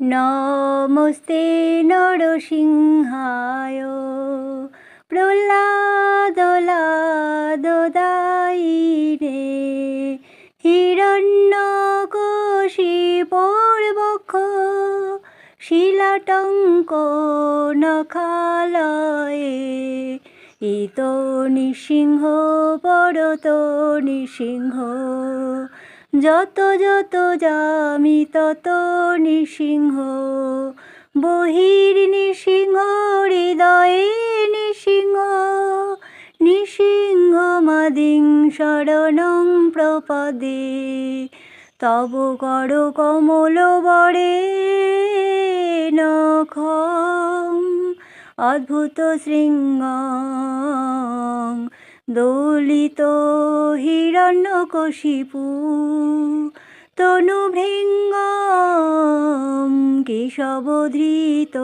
নমস্তে নরসিংহায় প্রহ্লাদলাদদায়িনে হিরণ্যকশিপর্বক্ষ শিলাটঙ্ক নখালয়ে ইত নৃসিংহ পরত নৃসিংহ যত যত যামি তত নৃসিংহ। বহির নৃসিংহ, হৃদয়ে নৃসিংহ। নৃসিংহ মাদিং শরণং প্রপদে। তব কর কমল বরে নখ। অদ্ভুত শৃঙ্গ দোলিত হিরণ্যকশিপু তনুভৃঙ্গ কেশবধৃত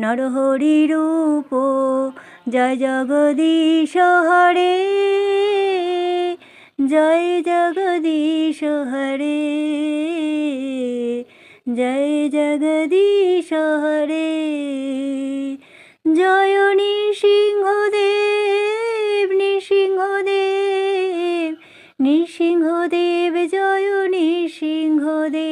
নরহরিরূপ জয় জগদীশ হরে জয় জগদীশ হরে জয় জগদীশ হরে। নৃসিংহদেব